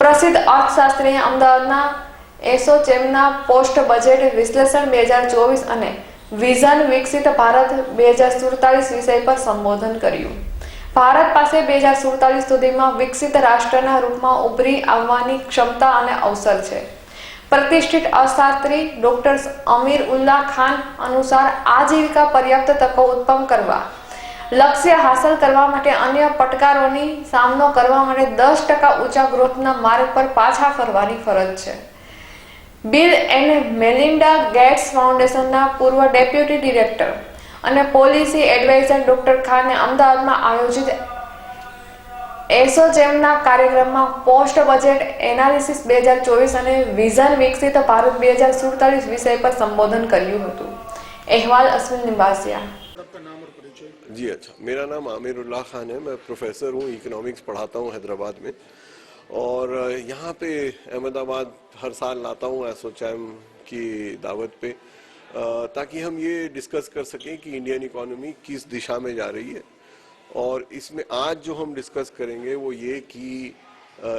પ્રસિદ્ધ અર્થશાસ્ત્રીએ અમદાવાદના એસોચેમના post budget વિશ્લેષણ બે હજાર ચોવીસ અને વિઝન વિકસિત ભારત બે હજાર સુડતાલીસ વિષય પર સંબોધન કર્યું. ભારત પાસે બે હજાર સુડતાલીસ સુધીમાં વિકસિત રાષ્ટ્રના રૂપમાં ઉભરી આવવાની ક્ષમતા અને અવસર છે. પ્રતિષ્ઠિત અર્થશાસ્ત્રી ડોક્ટર અમીર ઉલ્લા ખાન અનુસાર આજીવિકા પર્યાપ્ત તકો ઉત્પન્ન કરવા લક્ષ્ય હાંસલ કરવા માટે અન્ય પડકારોની સામનો કરવા માટે દસ ટકા ઊંચા ગ્રોથના માર્ગ પર પાછા ફરવાની ફરજ છે. બિલ એન્ડ મેલિન્ડા ગેટ્સ ફાઉન્ડેશનના પૂર્વ ડેપ્યુટી ડિરેક્ટર અને પોલિસી એડવાઇઝર ડોક્ટર ખાને અમદાવાદમાં આયોજિત એસોચેમના કાર્યક્રમમાં પોસ્ટ બજેટ એનાલિસિસ બે હજાર ચોવીસ અને વિઝન વિકસિત ભારત બે હજાર સુડતાલીસ વિષય પર સંબોધન કર્યું હતું. અહેવાલ અશ્વિન નિવાસિયા जी अच्छा। मेरा नाम आमिरुल्लाह खान है। मैं प्रोफेसर हूँ, इकोनॉमिक्स पढ़ाता हूँ हैदराबाद में। और यहाँ पे अहमदाबाद हर साल लाता हूँ एसोचैम की दावत पे। ताकि हम ये डिस्कस कर सकें कि इंडियन इकोनॉमी किस दिशा में जा रही है। और इसमें आज जो हम डिस्कस करेंगे वो ये कि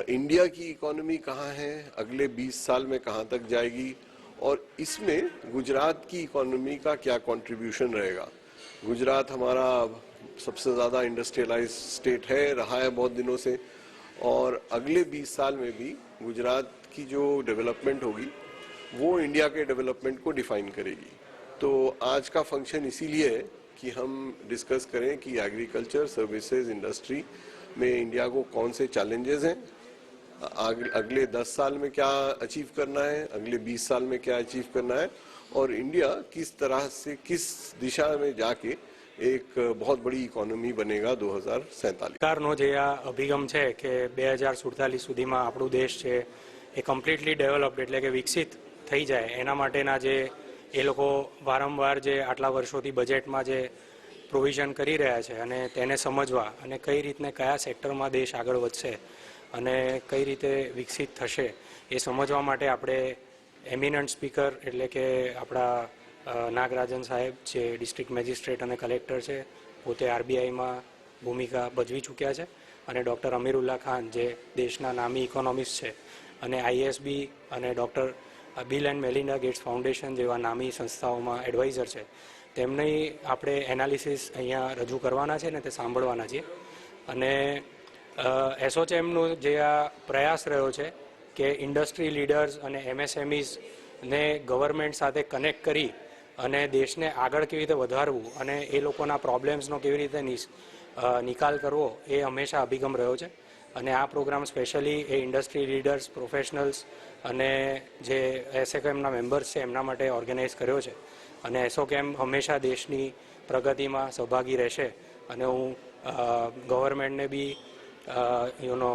इंडिया की इकोनॉमी कहाँ है, अगले 20 साल में कहाँ तक जाएगी, और इसमें गुजरात की इकोनॉमी का क्या कंट्रीब्यूशन रहेगा। गुजरात हमारा सबसे ज़्यादा इंडस्ट्रियलाइज स्टेट है, रहा है बहुत दिनों से। और अगले 20 साल में भी गुजरात की जो डेवलपमेंट होगी, वो इंडिया के डेवलपमेंट को डिफाइन करेगी। तो आज का फ़ंक्शन इसीलिए है कि हम डिस्कस करें कि एग्रीकल्चर सर्विसेज़ इंडस्ट्री में इंडिया को कौन से चैलेंजेस हैं अगले 10 साल में क्या अचीव करना है अगले 20 साल में क्या अचीव करना है और इंडिया किस तरह से किस दिशा में जाके एक बहुत बड़ी इकोनॉमी बनेगा दो हजार સરકારનો જે આ અભિગમ છે કે બે હજાર સુડતાલીસ સુધીમાં આપણું દેશ છે એ કમ્પ્લીટલી ડેવલપ્ડ એટલે કે વિકસિત થઈ જાય એના માટેના જે એ લોકો વારંવાર જે આટલા વર્ષોથી બજેટમાં જે પ્રોવિઝન કરી રહ્યા છે અને તેને સમજવા અને કઈ રીતને કયા સેક્ટરમાં દેશ આગળ વધશે અને કઈ રીતે વિકસિત થશે એ સમજવા માટે આપણે એમિનન્ટ સ્પીકર એટલે કે આપણા નાગરાજન સાહેબ જે ડિસ્ટ્રિક્ટ મેજિસ્ટ્રેટ અને કલેક્ટર છે, પોતે આરબીઆઈમાં ભૂમિકા ભજવી ચૂક્યા છે અને ડૉક્ટર અમીરુલ્લા ખાન જે દેશના નામી ઇકોનોમિસ્ટ છે અને આઈએસબી અને doctor Bill and Melinda Gates Foundation જેવા નામી સંસ્થાઓમાં એડવાઇઝર છે. તેમની આપણે એનાલિસિસ અહીંયા રજૂ કરવાના છે ને તે સાંભળવાના છીએ. અને એસોચેમનું જે આ પ્રયાસ રહ્યો છે કે ઇન્ડસ્ટ્રી લીડર્સ અને એમએસએમઈઝને ગવર્મેન્ટ સાથે કનેક્ટ કરી અને દેશને આગળ કેવી રીતે વધારવું અને એ લોકોના પ્રોબ્લેમ્સનો કેવી રીતે નિકાલ કરવો એ હંમેશા અભિગમ રહ્યો છે. અને આ પ્રોગ્રામ સ્પેશિયલી એ ઇન્ડસ્ટ્રી લીડર્સ, પ્રોફેશનલ્સ અને જે એસએકેમના મેમ્બર્સ છે એમના માટે ઓર્ગેનાઇઝ કર્યો છે. અને એસોકેમ હંમેશા દેશની પ્રગતિમાં સહભાગી રહેશે અને હું ગવર્મેન્ટને બી યુનો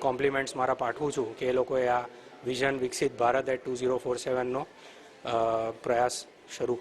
કોમ્પ્લિમેન્ટ્સ મારા પાઠવું છું કે એ લોકોએ આ વિઝન વિકસિત Bharat at two zero four સેવનનો પ્રયાસ શરૂ